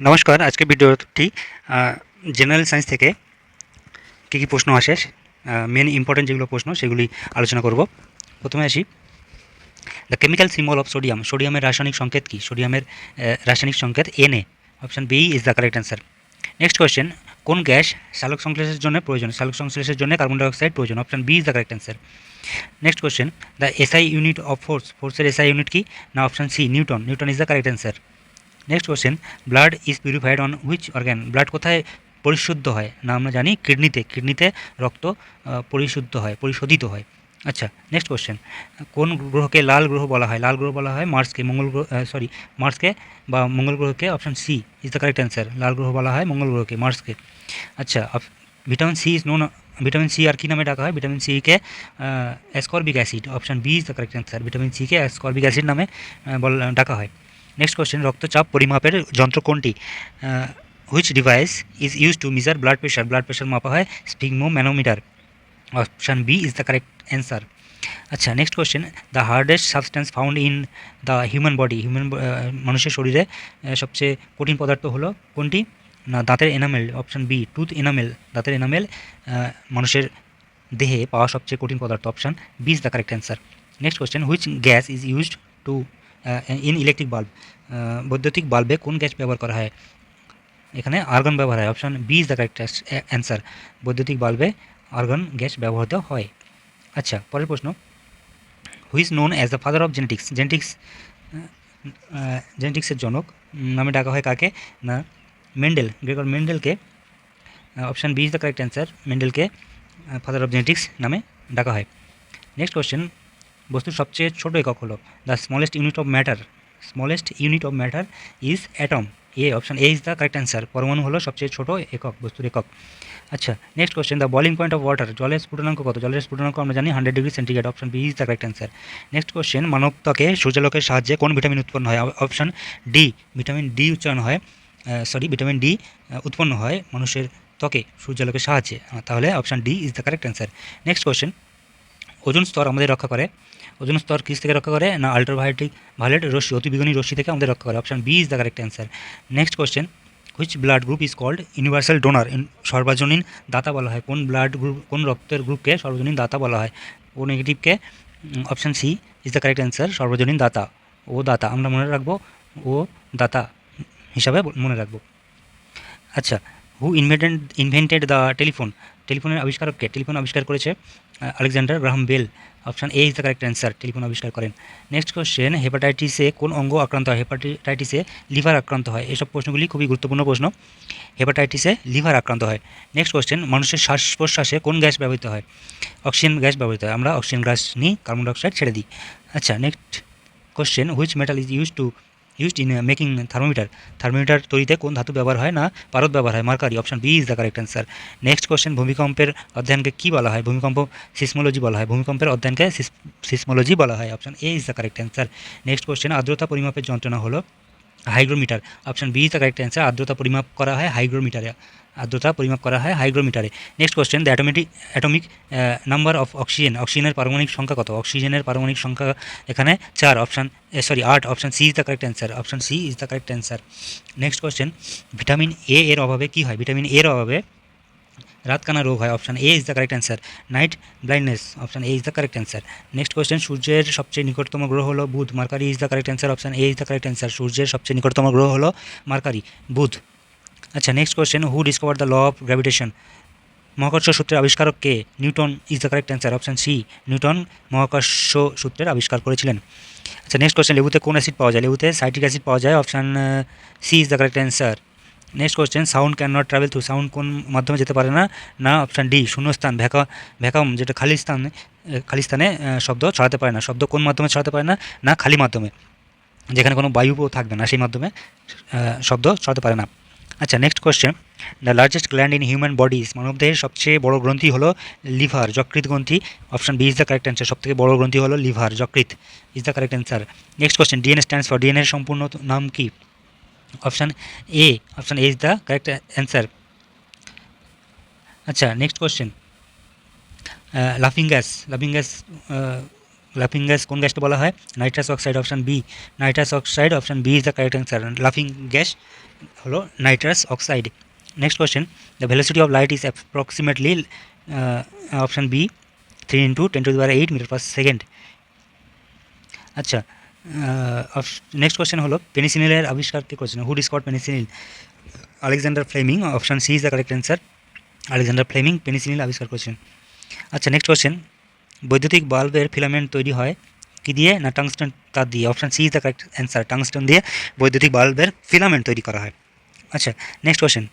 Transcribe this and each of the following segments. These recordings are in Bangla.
নমস্কার আজকে ভিডিওটি জেনারেল সায়েন্স থেকে কী কী প্রশ্ন আসে মেন ইম্পর্টেন্ট যেগুলো প্রশ্ন সেগুলি আলোচনা করব। প্রথমে আসি the chemical symbol of sodium সোডিয়ামের রাসায়নিক সংকেত কী? সোডিয়ামের রাসায়নিক সংকেত NA option B is the correct answer next question কোন গ্যাস সালোক সংশ্লেষের জন্য প্রয়োজন? সালোক সংশ্লেষের জন্য কার্বন ডাইঅক্সাইড প্রয়োজন option B is the correct answer next question the SI unit of force ফোর্সের এসআই ইউনিট কি? না option C Newton Newton is the correct answer next question blood is purified on which organ blood কোথায় পরিশুদ্ধ হয়? না, আমরা জানি কিডনিতে। কিডনিতে রক্ত পরিশুদ্ধ হয়, পরিশোধিত হয়। আচ্ছা নেক্সট কোয়েশ্চেন কোন গ্রহকে লাল গ্রহ বলা হয়? লাল গ্রহ বলা হয় মার্সকে মঙ্গল গ্রহ সরি মার্সকে বা মঙ্গল গ্রহকে option C is the correct answer লাল গ্রহ বলা হয় মঙ্গল গ্রহকে মার্সকে আচ্ছা vitamin C is known vitamin C আর কি নামে ডাকা হয়? Vitamin সিকে ascorbic acid option B is the correct answer vitamin সিকে ascorbic acid নামে ডাকা হয়। নেক্সট কোয়েশ্চেন রক্তচাপ পরিমাপের যন্ত্র কোনটি? Which device is use to measure blood pressure blood pressure মাপা হয় sphygmomanometer option B is the correct answer আচ্ছা next question the hardest substance found in the human body human মানুষের শরীরে সবচেয়ে কঠিন পদার্থ হলো কোনটি? না, দাঁতের enamel option B tooth enamel দাঁতের এনামেল মানুষের দেহে পাওয়া সবচেয়ে কঠিন পদার্থ option B is the correct answer next question which gas is used to in electric bulb বৈদ্যুতিক বাল্বে কোন গ্যাস ব্যবহার করা হয়? এখানে আর্গন ব্যবহার হয়। Option B is the correct answer বৈদ্যুতিক বাল্বে আর্গন গ্যাস ব্যবহৃত হয়। আচ্ছা পরের প্রশ্ন। Who's known as the father of genetics genetics জেনেটিক্সের জনক। নামে ডাকা হয় কাকে? না Mendel Gregor মেন্ডেলকে option B is the correct answer মেন্ডেলকে father of genetics নামে ডাকা হয়। নেক্সট কোয়েশ্চেন বস্তুর সবচেয়ে ছোট একক হলো the smallest unit of matter smallest unit of matter is atom A option A is the correct answer পরমাণু হলো সবচেয়ে ছোট একক, বস্তুর একক। আচ্ছা next question the boiling point of water জলের স্ফুটনাঙ্ক কত? জলের স্ফুটনাঙ্ক আমরা জানি hundred degree centigrade option B is the correct answer next question মানব ত্বকে সূর্যালোকের সাহায্যে কোন ভিটামিন উৎপন্ন হয়? অপশন ডি ভিটামিন ডি উচ্চারণ হয় সরি ভিটামিন ডি উৎপন্ন হয় মানুষের ত্বকে সূর্যালোকের সাহায্যে। তাহলে option D is the correct answer next question ozone স্তর আমাদের রক্ষা করে। ওজন স্তর কিস থেকে রক্ষা করে না আল্ট্রাভায়োলেটিক ভায়োলেট রশ্মি অতিবেগুনি রশ্মি থেকে আমাদের রক্ষা করে। Option B is the correct answer next question which blood group is called universal donor সর্বজনীন দাতা বলা হয়। কোন ব্লাড গ্রুপ কোন রক্তের গ্রুপকে সর্বজনীন দাতা বলা হয়? O নেগেটিভকে option C is the correct answer সর্বজনীন দাতা। ও দাতা, আমরা মনে রাখব ও দাতা হিসাবে মনে রাখব। আচ্ছা who invented invented the telephone টেলিফোনের আবিষ্কারককে টেলিফোন আবিষ্কার করেছে Alexander Graham Bell. Option A is the correct answer telephone আবিষ্কার করেন। নেক্সট কোশ্চেন হেপাটাইটিসে কোন অঙ্গ আক্রান্ত হয়? হেপাটাইটিসে লিভার আক্রান্ত হয়। এসব প্রশ্নগুলি খুবই গুরুত্বপূর্ণ প্রশ্ন। হেপাটাইটিসে লিভার আক্রান্ত হয়। নেক্সট কোশ্চেন মানুষের শ্বাস প্রশ্বাসে কোন গ্যাস ব্যবহৃত হয়? অক্সিজেন গ্যাস ব্যবহৃত হয়। আমরা অক্সিজেন গ্যাস নিই কার্বন ডাইঅক্সাইড ছেড়ে দিই। আচ্ছা next question which metal is use to used in making thermometer thermometer তৈরিতে কোন ধাতু ব্যবহার হয় না? পারদ ব্যবহার হয়। Mercury option B is the correct answer next question ভূমিকম্পের অধ্যয়নকে কী বলা হয়? ভূমিকম্প সিসমোলজি বলা হয়। ভূমিকম্পের অধ্যয়নকে সিসমোলজি বলা হয়। Option A is the correct answer next question আর্দ্রতা পরিমাপের যন্ত্রণা হলো hygrometer. Option B is the correct answer আর্দ্রতা পরিমাপ করা হয় হাইগ্রোমিটারে। আর্দ্রতা পরিমাপ করা হয় হাইগ্রোমিটারে। Next question the automatic atomic number of oxygen অক্সিজেনের পারমাণবিক সংখ্যা কত? অক্সিজেনের পারমাণবিক সংখ্যা এখানে চার অপশান সরি আট option C is the correct answer option C is the correct answer next question vitamin A এর অভাবে কী হয়? ভিটামিন এর অভাবে রাতকানা রোগ হয় option A is the correct answer night blindness option A is the correct answer next question সূর্যের সবচেয়ে নিকটতম গ্রহ হলো বুধ, mercury is the correct answer option A is the correct answer সূর্যের সবচেয়ে নিকটতম গ্রহ হলো মার্কারি, বুধ। আচ্ছা next question who discover the law of gravitation মহাকর্ষ সূত্রের আবিষ্কারক কে? Newton is the correct answer option C Newton মহাকর্ষ সূত্রের আবিষ্কার করেছিলেন। আচ্ছা নেক্সট কোয়েশ্চেন লেবুতে কোন অ্যাসিড পাওয়া যায়? লেবুতে সাইট্রিক অ্যাসিড পাওয়া যায় option C is the correct answer next question sound can not travel through sound কোন মাধ্যমে যেতে পারে না? না অপশান ডি শূন্যস্থান, ভ্যাকা ভ্যাকাম যেটা খালি স্থান খালি স্থানে শব্দ ছড়াতে পারে না। শব্দ কোন মাধ্যমে ছড়াতে পারে না? না, খালি মাধ্যমে। যেখানে কোনো বায়ু থাকবে না, সেই মাধ্যমে শব্দ ছড়াতে পারে না। আচ্ছা next question the largest gland in human bodies মানবদেহের সবচেয়ে বড় গ্রন্থি হলো লিভার যকৃত গ্রন্থি। Option B is the correct answer সবথেকে বড় গ্রন্থি হলো লিভার যকৃত is the correct answer next question DNA stands for ডিএনএর সম্পূর্ণ নাম কি? Option A option A is the correct answer আচ্ছা নেক্সট কোয়েশ্চেন লাফিং গ্যাস লাফিং গ্যাস লাফিং গ্যাস কোন গ্যাসকে বলা হয়? Nitrous oxide option B nitrous oxide option B is the correct answer লাফিং গ্যাস হলো nitrous oxide next question the velocity of light is approximately option B three into ten to the eight metre per second আচ্ছা নেক্সট কোয়েশ্চেন হলো পেনিসিলিনের আবিষ্কার কে করেছেন who discover penicillin Alexander Fleming option C is the correct answer Alexander Fleming penicillin আবিষ্কার করেছেন। আচ্ছা নেক্সট কোয়েশ্চেন বৈদ্যুতিক বাল্বের ফিলামেন্ট তৈরি হয়। কি দিয়ে? না টাংস্টন তার দিয়ে। Option C is the correct answer tungsten দিয়ে বৈদ্যুতিক বাল্বের ফিলামেন্ট তৈরি করা হয়। আচ্ছা next question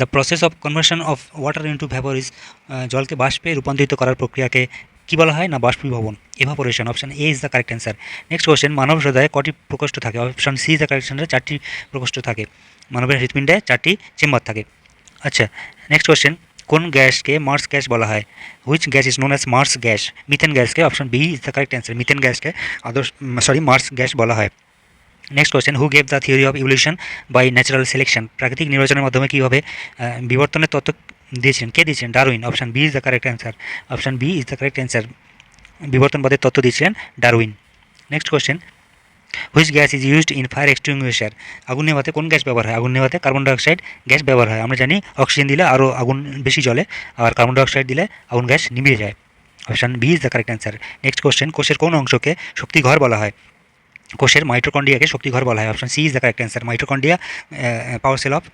the process of conversion of water into vapour is জলকে বাষ্পে রূপান্তরিত করার প্রক্রিয়াকে কী বলা হয়? না, বাষ্পীভবন। Evaporation option A is the correct answer next question মানব হৃদয়ে কটি প্রকোষ্ঠ থাকে? Option C is the correct answer চারটি প্রকোষ্ঠ থাকে। মানবের হৃৎপিণ্ডে চারটি চেম্বার থাকে। আচ্ছা নেক্সট কোয়েশ্চেন কোন গ্যাসকে মার্স গ্যাস বলা হয়? Which gas is known as marsh gas methane গ্যাসকে option B is the correct answer methane গ্যাসকে আদর্শ সরি মার্স গ্যাস বলা হয়। Next question who gave the theory of evolution by natural selection প্রাকৃতিক নির্বাচনের মাধ্যমে কীভাবে বিবর্তনের তত্ত্ব দিয়েছিলেন। কে দিয়েছেন Darwin option B is the correct answer option B is the correct answer বিবর্তনবাদের তত্ত্ব দিয়েছিলেন Darwin next question which gas is used in fire extinguisher আগুন নেভাতে কোন গ্যাস ব্যবহার হয়? আগুন নেভাতে কার্বন ডাইঅক্সাইড গ্যাস ব্যবহার হয়। আমরা জানি অক্সিজেন দিলে আরও আগুন বেশি জ্বলে, আর কার্বন ডাইঅক্সাইড দিলে আগুন গ্যাস নিভিয়ে যায়। Option B is the correct answer next question কোষের কোন অংশকে শক্তিঘর বলা হয়? কোষের মাইটোকন্ডিয়াকে শক্তিঘর বলা হয়। Option C is the correct answer mitochondria power cell of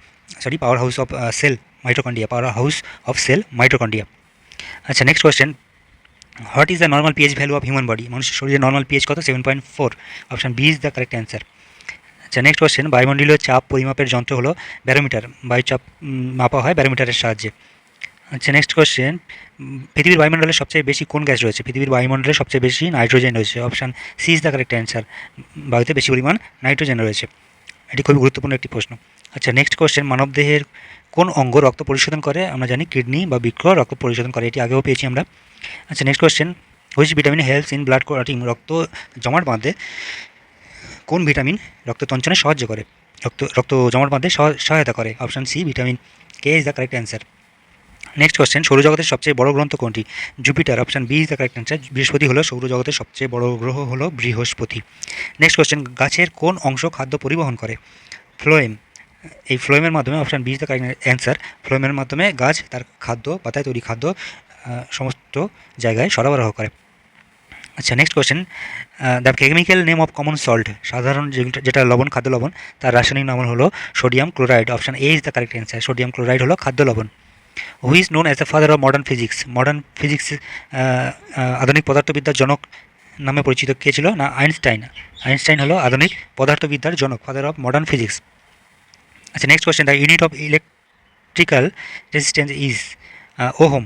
sorry power house of cell mitochondria power house of cell mitochondria আচ্ছা next question what is the normal pH value of human body মানুষের শরীরে নর্মাল পিএইচ কত? Seven point four option B is the correct answer আচ্ছা নেক্সট কোয়েশ্চেন বায়ুমণ্ডলীয় চাপ পরিমাপের যন্ত্র হলো ব্যারোমিটার। বায়ুচাপ মাপা হয় ব্যারোমিটারের সাহায্যে। আচ্ছা নেক্সট কোয়েশ্চেন পৃথিবীর বায়ুমণ্ডলে সবচেয়ে বেশি কোন গ্যাস রয়েছে? পৃথিবীর বায়ুমণ্ডলে সবচেয়ে বেশি নাইট্রোজেন রয়েছে। Option C is the correct answer বায়ুতে বেশি পরিমাণ নাইট্রোজেন রয়েছে। এটি খুবই গুরুত্বপূর্ণ একটি প্রশ্ন। আচ্ছা নেক্সট কোয়েশ্চেন মানবদেহের কোন অঙ্গ রক্ত পরিশোধন করে? আমরা জানি কিডনি বা বৃক্ষ রক্ত পরিশোধন করে, এটি আগেও পেয়েছি আমরা। আচ্ছা next question which vitamin helps in blood clotting রক্ত জমাট বাঁধে কোন ভিটামিন রক্ত তঞ্চনে সাহায্য করে? রক্ত রক্ত জমাট বাঁধে সহ- সহায়তা করে। Option C vitamin K is the correct answer next question সৌরজগতের সবচেয়ে বড় গ্রন্থ কোনটি? Jupiter option B is the correct answer বৃহস্পতি হলো সৌরজগতের সবচেয়ে বড় গ্রহ হলো বৃহস্পতি। নেক্সট কোয়েশ্চেন গাছের কোন অংশ খাদ্য পরিবহন করে? ফ্লোয়েম এই ফ্লোয়েমের মাধ্যমে option B is the answer ফ্লোয়েমের মাধ্যমে গাছ, তার খাদ্য, পাতায় তৈরি খাদ্য সমস্ত জায়গায় সরবরাহ করে। আচ্ছা next question the chemical name of common salt সাধারণ যেটা- যেটা লবণ, খাদ্য লবণ, তার রাসায়নিক নাম হলো sodium chloride option A is the correct answer sodium chloride হলো খাদ্য লবণ। Who is known as the father of modern physics modern physics আধুনিক পদার্থবিদ্যার জনক নামে পরিচিত কে ছিল? না আইনস্টাইন আইনস্টাইন হলো আধুনিক পদার্থবিদ্যার জনক ফাদার অফ মডার্ন ফিজিক্স আচ্ছা next question the unit of electrical resistance is ohm.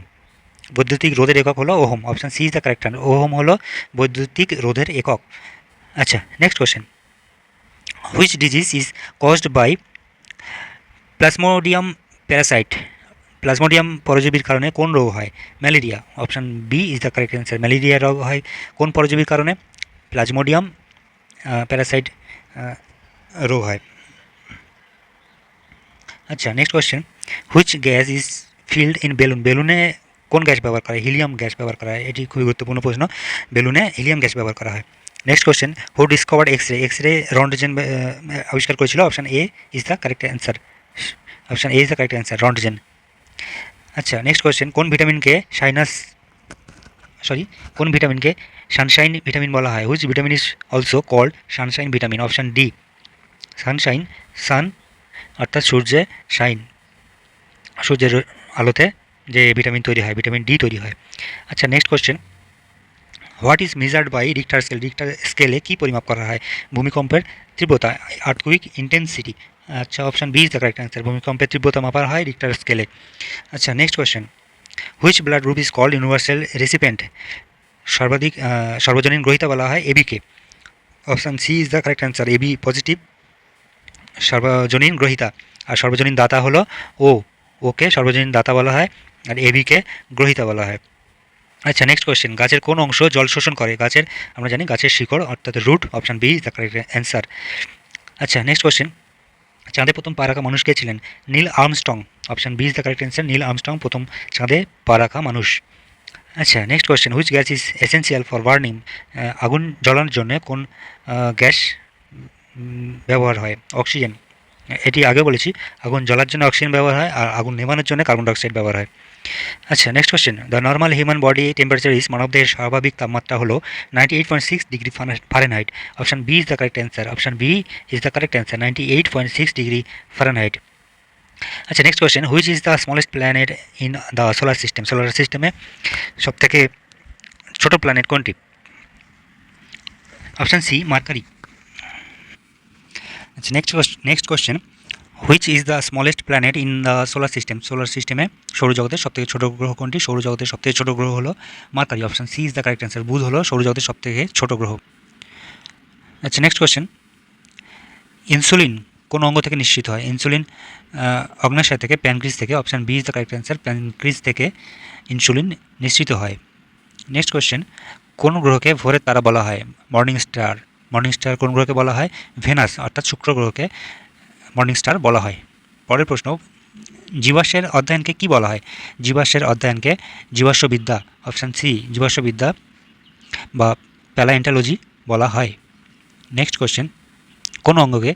বৈদ্যুতিক রোধের একক হলো ohm. Option C is the correct ohm হলো বৈদ্যুতিক রোধের একক। আচ্ছা next question which disease is caused by plasmodium parasite plasmodium পরজীবীর কারণে কোন রোগ হয়? Malaria option B is the correct answer malaria রোগ হয় কোন পরজীবীর কারণে? প্লাজমোডিয়াম প্যারাসাইট রোগ হয়। আচ্ছা next question which gas is filled in balloon বেলুনে কোন গ্যাস ব্যবহার করা হয়? হিলিয়াম গ্যাস ব্যবহার করা হয়। এটি খুবই গুরুত্বপূর্ণ প্রশ্ন। বেলুনে হিলিয়াম গ্যাস ব্যবহার করা হয়। Next question who discovered X ray X ray Roentgen আবিষ্কার করেছিল? Option A is the correct answer option A is the correct answer Roentgen আচ্ছা নেক্সট কোয়েশ্চেন কোন ভিটামিনকে সাইনাস সরি কোন ভিটামিনকে সানশাইন ভিটামিন বলা হয়? Which vitamin is also called sunshine vitamin option D sunshine sun অর্থাৎ সূর্যে শাইন, সূর্যের আলোতে যে ভিটামিন তৈরি হয়, ভিটামিন ডি তৈরি হয়। আচ্ছা next question what is measured by Richter scale Richter স্কেলে কী পরিমাপ করা হয়? ভূমিকম্পের তীব্রতা আর্থকুইক ইন্টেন্সিটি আচ্ছা option B is the correct answer ভূমিকম্পের তীব্রতা মাপা হয় রিক্টার স্কেলে আচ্ছা next question which blood group is called universal recipient সর্বাধিক সর্বজনীন গ্রহিতা বলা হয় এবিকে option C is the correct answer AB positive সর্বজনীন গ্রহিতা। আর সর্বজনীন দাতা হলো ও। ওকে সর্বজনীন দাতা বলা হয় আর এবিকে গ্রহিতা বলা হয়। আচ্ছা নেক্সট কোয়েশ্চেন গাছের কোন অংশ জল শোষণ করে? গাছের, আমরা জানি গাছের শিকড়, অর্থাৎ root option B the correct answer আচ্ছা নেক্সট কোয়েশ্চেন চাঁদে প্রথম পা রাখা মানুষ কে ছিলেন? Neil Armstrong option B is the correct answer Neil Armstrong প্রথম চাঁদে পা মানুষ। আচ্ছা next question which gas is essential for burning আগুন জ্বলানোর জন্য কোন গ্যাস ব্যবহার হয়, অক্সিজেন। এটি আগে বলেছি, আগুন জ্বলার জন্য অক্সিজেন ব্যবহার হয় আর আগুন নেভানোর জন্য কার্বন ডাইঅক্সাইড ব্যবহার হয়। আচ্ছা next question the normal human body temperature is মানবদের স্বাভাবিক তাপমাত্রা হলো ninety eight point six degree Fahrenheit option B is the correct answer option B is the correct answer ninety eight point six degree Fahrenheit আচ্ছা next question which is the smallest planet in the solar system solar সিস্টেমে সব থেকে ছোটো প্ল্যানেট কোনটি? অপশান সি মার্কারি আচ্ছা next next question which is the smallest planet in the solar system solar সিস্টেমে সৌরজগতের সবথেকে ছোটো গ্রহ কোনটি? সৌরজগতের সবথেকে ছোটো গ্রহ হলো Mercury option C is the correct answer বুধ হলো সৌরজগতের সবথেকে ছোটো গ্রহ। আচ্ছা নেক্সট কোয়েশ্চেন ইনসুলিন কোন অঙ্গ থেকে নিশ্চিত হয়? ইনসুলিন অগ্নাশয় থেকে প্যানক্রিজ থেকে option B is the correct answer pancreas থেকে ইনসুলিন নিশ্চিত হয়। নেক্সট কোয়েশ্চেন কোন গ্রহকে ভোরের তারা বলা হয়? মর্নিং স্টার মর্নিং স্টার কোন গ্রহকে বলা হয়? ভেনাস অর্থাৎ শুক্র গ্রহকে মর্নিং স্টার বলা হয়। পরের প্রশ্ন, জীবাশ্মের অধ্যয়নকে কি বলা হয়? জীবাশ্মের অধ্যয়নকে জীবাশ্মবিদ্যা অপশান সি জীবাশ্মবিদ্যা বা প্যালাএন্টালজি বলা হয়। নেক্সট কোয়েশ্চেন কোন অঙ্গকে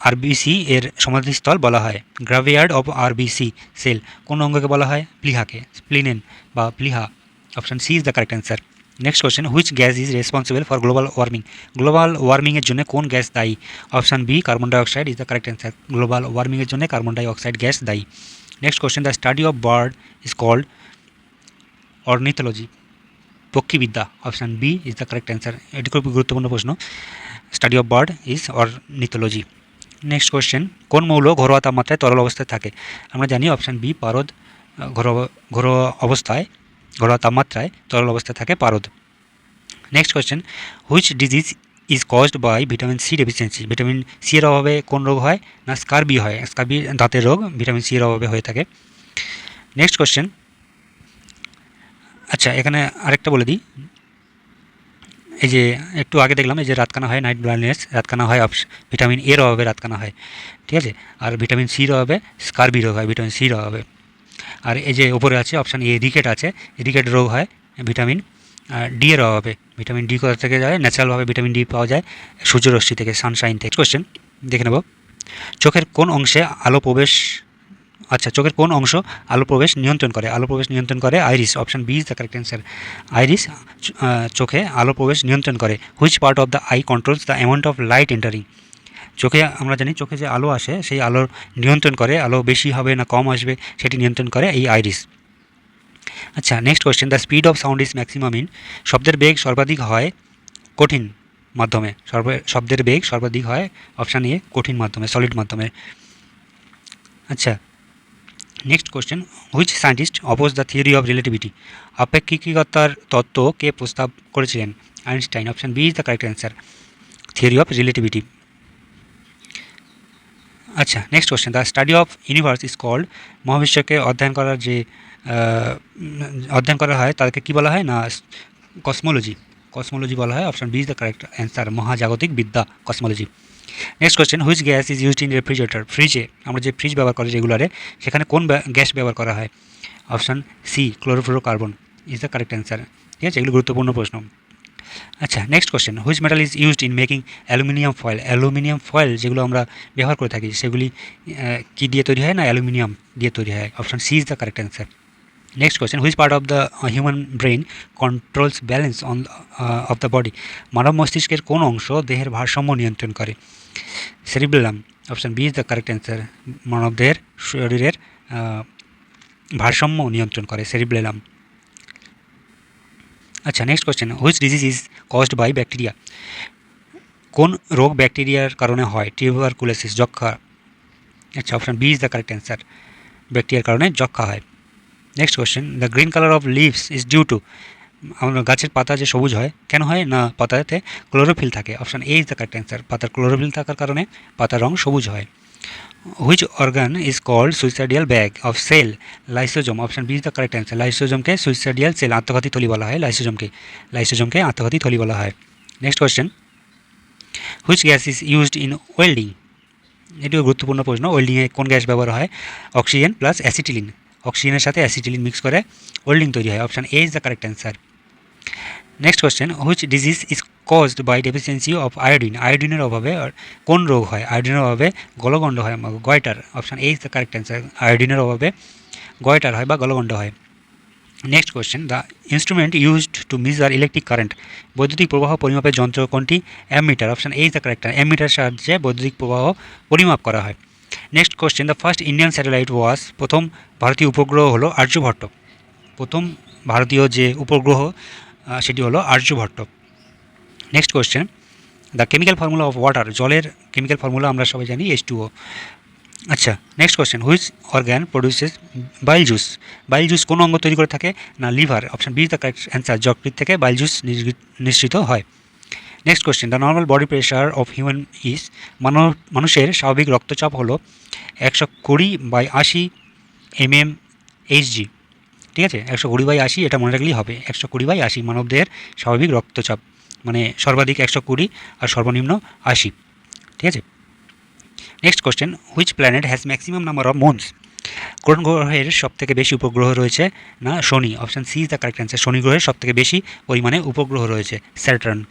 আরবিসি এর সমাধিস্থল বলা হয়? গ্রাভিয়ার্ড অফ আরবিসি সেল কোন অঙ্গকে বলা হয়? প্লিহাকে, স্প্লিনেন বা প্লিহা option C is the correct answer next question which gas is responsible for global warming global ওয়ার্মিংয়ের জন্য কোন গ্যাস দায়ী? Option B carbon dioxide is the correct answer global ওয়ার্মিংয়ের জন্য কার্বন ডাইঅক্সাইড গ্যাস দায়ী। Next question the study of bird is called ornithology পক্ষীবিদ্যা option B is the correct answer এটি খুব গুরুত্বপূর্ণ প্রশ্ন। Study of bird is ornithology next question কোন মৌল ঘরোয়া তাপমাত্রায় তরল অবস্থায় থাকে? আমরা জানি অপশান বি পারদ ঘরোয়া ঘরোয়া অবস্থায় ঘরোয়া তাপমাত্রায় তরল অবস্থায় থাকে পারদ। Next question which disease is caused by vitamin C deficiency vitamin C এর অভাবে কোন রোগ হয় না স্কারবি হয়? স্কারবি দাঁতের রোগ ভিটামিন সি এর অভাবে হয়ে থাকে। নেক্সট কোয়েশ্চেন আচ্ছা এখানে আরেকটা বলে দিই। এই যে একটু আগে দেখলাম, এই যে রাতকানা হয় নাইট ব্লাইন্ডনেস রাতকানা হয় ভিটামিন এর অভাবে রাতকানা হয়, ঠিক আছে? আর ভিটামিন সির অভাবে স্কারবি রোগ হয় ভিটামিন সির অভাবে। আর এই যে ওপরে আছে অপশান এ রিকেট আছে। রিকেট রোগ হয় ভিটামিন ডি এর অভাবে ভিটামিন ডি কোথা থেকে যায়? ন্যাচারালভাবে ভিটামিন ডি পাওয়া যায়, সূর্যরশ্মি থেকে সানশাইন থেকে। কোয়েশ্চেন দেখে নেব। চোখের কোন অংশে আলো প্রবেশ আচ্ছা চোখের কোন অংশ আলো প্রবেশ নিয়ন্ত্রণ করে? আলো প্রবেশ নিয়ন্ত্রণ করে iris option B is the correct answer iris চোখে আলো প্রবেশ নিয়ন্ত্রণ করে। Which part of the eye controls the amount of light entering চোখে, আমরা জানি চোখে যে আলো আসে, সেই আলোর নিয়ন্ত্রণ করে, আলো বেশি হবে না কম আসবে, সেটি নিয়ন্ত্রণ করে এই আইরিস। আচ্ছা next question the speed of sound is maximum in শব্দের বেগ সর্বাধিক হয় কঠিন মাধ্যমে, সর্ব, শব্দের বেগ সর্বাধিক হয় অপশান এ কঠিন মাধ্যমে সলিড মাধ্যমে। আচ্ছা next question which scientist oppose the theory of relativity আপেক্ষিকতার তত্ত্ব কে প্রস্তাব করেছিলেন? Einstein option B is the correct answer theory of relativity আচ্ছা next question the study of universe is called মহাবিশ্বকে অধ্যয়ন করার যে অধ্যয়ন করা হয়, তাদেরকে কী বলা হয়? না কসমোলজি কসমোলজি বলা হয় option B is the correct answer মহাজাগতিক বিদ্যা cosmology next question which gas is used in refrigerator ফ্রিজে আমরা যে ফ্রিজ ব্যবহার করি রেগুলারে সেখানে কোন গ্যাস ব্যবহার করা হয়? Option C chlorofluorocarbon is the correct answer ঠিক আছে? এগুলো গুরুত্বপূর্ণ প্রশ্ন। আচ্ছা next question which metal is used in making aluminium foil aluminium foil যেগুলো আমরা ব্যবহার করে থাকি, সেগুলি কী দিয়ে তৈরি হয় না অ্যালুমিনিয়াম দিয়ে তৈরি হয়? Option C is the correct answer next question which part of the human brain controls balance on of the body মানব মস্তিষ্কের কোন অংশ দেহের ভারসাম্য নিয়ন্ত্রণ করে? Cerebellum option B is the correct answer মানবদের শরীরের ভারসাম্য নিয়ন্ত্রণ করে সেরিবেলাম আচ্ছা next question which disease is caused by bacteria কোন রোগ ব্যাকটেরিয়ার কারণে হয়? টিউবারকুলোসিস যক্ষা আচ্ছা option B is the correct answer ব্যাকটেরিয়ার কারণে যক্ষা হয়। Next question the green colour of leaves is due to আমরা গাছের পাতা যে সবুজ হয়, কেন হয়? না, পাতাতে ক্লোরোফিল থাকে। Option A is the correct answer পাতার ক্লোরোফিল থাকার কারণে পাতার রং সবুজ হয়। Which organ is called suicidal bag of cell lysosome option B is the correct answer লাইসোজমকে suicidal cell আত্মঘাতী থলি বলা হয় লাইসোজমকে লাইসোজমকে আত্মঘাতী থলি বলা হয় next question which gas is used in welding এটিও গুরুত্বপূর্ণ প্রশ্ন ওয়েল্ডিংয়ে কোন গ্যাস ব্যবহার হয় অক্সিজেন প্লাস অ্যাসিটিলিন অক্সিজেনের সাথে অ্যাসিটিলিন মিক্স করে ওল্ডিং তৈরি হয় option A is the correct answer next question which disease is caused by deficiency of iodine আয়োডিনের অভাবে কোন রোগ হয়? আয়োডিনের অভাবে গলগণ্ড হয় goitre option A is the correct answer আয়োডিনের অভাবে গয়টার হয় বা গলগণ্ড হয়। Next question the instrument used to measure electric current বৈদ্যুতিক প্রবাহ পরিমাপের যন্ত্র কোনটি? Ammeter option A the correct ammeter সাহায্যে বৈদ্যুতিক প্রবাহ পরিমাপ করা হয়। Next question the first Indian satellite was প্রথম ভারতীয় উপগ্রহ হলো আর্যভট্ট। প্রথম ভারতীয় যে উপগ্রহ সেটি হলো Aryabhata next question the chemical formula of water জলের কেমিক্যাল ফর্মুলা আমরা সবাই জানি এইচ টু আচ্ছা next question which organ produces bile juice bile juice কোন অঙ্গ তৈরি করে থাকে? না liver option B the correct answer যকৃত থেকে বাইল জুস নিঃসৃত হয়। Next question the normal body pressure of human is মানুষের স্বাভাবিক রক্তচাপ হলো একশো কুড়ি বাই আশি এম এম এইচজি ঠিক আছে? একশো কুড়ি বাই আশি, এটা মনে রাখলেই হবে। একশো কুড়ি বাই আশি মানবদের স্বাভাবিক রক্তচাপ। মানে সর্বাধিক একশো কুড়ি আর সর্বনিম্ন আশি। ঠিক আছে? Next question which planet has maximum number of moons কোন গ্রহের সব থেকে বেশি উপগ্রহ রয়েছে? না, শনি। Option C is the correct answer শনি গ্রহের সব থেকে বেশি পরিমাণে উপগ্রহ রয়েছে স্যাটার্ন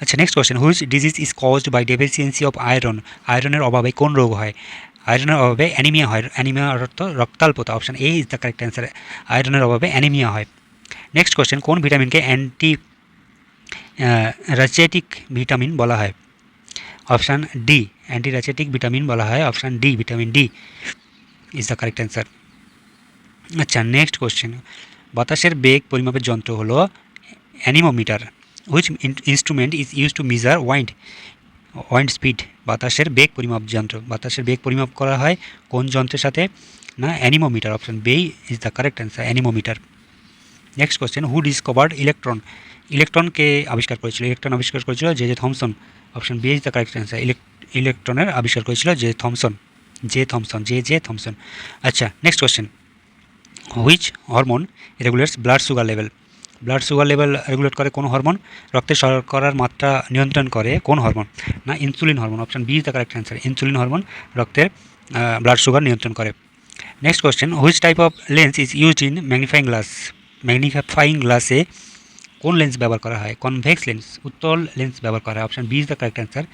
আচ্ছা next question which disease is caused by deficiency of iron আয়রনের অভাবে কোন রোগ হয়? আয়রনের অভাবে অ্যানিমিয়া হয়। অ্যানিমিয়া অর্থ রক্তাল্পতা option A is the correct answer আয়রনের অভাবে অ্যানিমিয়া হয়। নেক্সট কোয়েশ্চেন কোন ভিটামিনকে অ্যান্টি রাচেটিক ভিটামিন বলা হয়? Option D anti rachitic vitamin বলা হয়। Option D vitamin D is the correct answer আচ্ছা নেক্সট কোয়েশ্চেন বাতাসের বেগ পরিমাপের যন্ত্র হলো anemometer which instrument is use to measure wind wind speed বাতাসের বেগ পরিমাপ যন্ত্র। বাতাসের বেগ পরিমাপ করা হয় কোন যন্ত্রের সাথে? না, anemometer option B is the correct answer anemometer. Next question who discovered electron ইলেকট্রনকে আবিষ্কার করেছিল? ইলেকট্রন আবিষ্কার করেছিল J J Thomson option B is the correct answer ইলেকট্রনের আবিষ্কার করেছিল J Thomson J Thomson J J Thomson আচ্ছা next question which hormone regulates blood sugar level blood sugar level regulate করে কোন হরমোন রক্তে শর্করার মাত্রা নিয়ন্ত্রণ করে কোন হরমোন না insulin hormone option B is the correct answer insulin hormone রক্তের ব্লাড সুগার নিয়ন্ত্রণ করে। Next question which type of lens is use in magnifying glass magnifying গ্লাসে কোন লেন্স ব্যবহার করা হয়? কনভেক্স লেন্স উত্তল লেন্স ব্যবহার করা হয়। Option B is the correct answer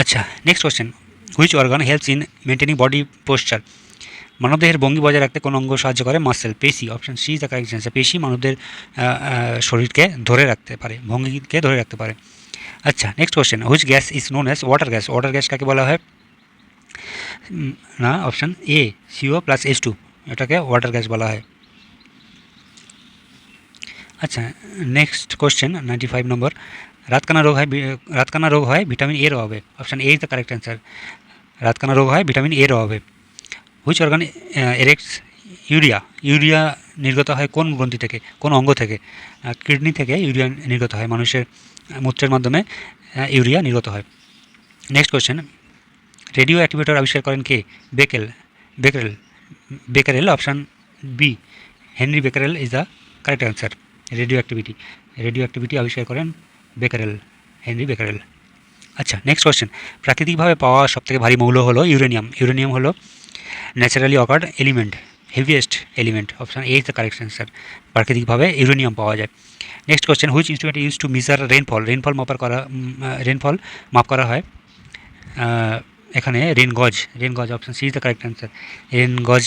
আচ্ছা next question which organ helps in maintaining body posture মানবদেহের ভঙ্গি বজায় রাখতে কোন অঙ্গ সাহায্য করে মাসেল পেশি option C the correct answer পেশি মানবদের শরীরকে ধরে রাখতে পারে, ভঙ্গিকে ধরে রাখতে পারে। আচ্ছা next question which gas is known as water gas water gas কাকে বলা হয়? না option A CO plus H two এটাকে ওয়াটার গ্যাস বলা হয়। আচ্ছা next question ninety five number রাতকানা রোগ হয় রাতকানা রোগ হয় ভিটামিন এর অভাবে। Option A is the correct answer রাতকানা রোগ হয় ভিটামিন এর অভাবে। হুইচ অর্গান এরেক্স ইউরিয়া ইউরিয়া নির্গত হয় কোন গ্রন্থি থেকে? কোন অঙ্গ থেকে? কিডনি থেকে ইউরিয়া নির্গত হয়। মানুষের মূত্রের মাধ্যমে ইউরিয়া নির্গত হয়। নেক্সট কোশ্চেন রেডিও অ্যাক্টিভেটর আবিষ্কার করেন কে? Becquerel Becquerel Becquerel option B Henri Becquerel is the correct answer radioactivity radioactivity আবিষ্কার করেন বেকারেল হেনরি বেকারেল আচ্ছা নেক্সট কোয়েশ্চেন প্রাকৃতিকভাবে পাওয়া সবথেকে ভারী মৌল হলো ইউরেনিয়াম। ইউরেনিয়াম হলো naturally occurred element, heaviest element, option A is the correct answer প্রাকৃতিকভাবে ইউরেনিয়াম পাওয়া যায়। Next question which instrument use to measure rainfall rainfall মাপার করা রেনফল মাপ করা হয়। এখানে rain gauge rain gauge option C is the correct answer rain gauge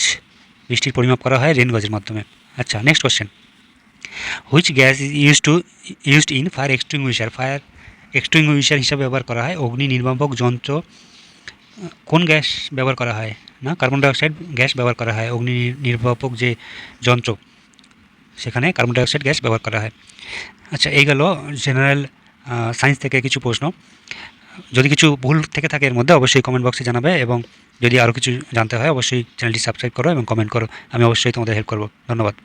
বৃষ্টির পরিমাপ করা হয় রেন গজের মাধ্যমে। আচ্ছা next question which gas is use to used in fire extinguisher fire extinguisher হিসাবে ব্যবহার করা হয়। অগ্নি, নির্বাপক যন্ত্র কোন গ্যাস ব্যবহার করা হয় না? কার্বন ডাইঅক্সাইড গ্যাস ব্যবহার করা হয়, অগ্নি নির্বাপক যে যন্ত্র, সেখানে কার্বন ডাইঅক্সাইড গ্যাস ব্যবহার করা হয়। আচ্ছা এই গেল জেনারেল সায়েন্স থেকে কিছু প্রশ্ন। যদি কিছু ভুল থেকে থাকে এর মধ্যে অবশ্যই কমেন্ট বক্সে জানাবে এবং যদি আরও কিছু জানতে হয়, অবশ্যই চ্যানেলটি সাবস্ক্রাইব করো এবং কমেন্ট করো। আমি অবশ্যই তোমাদের হেল্প করব। ধন্যবাদ।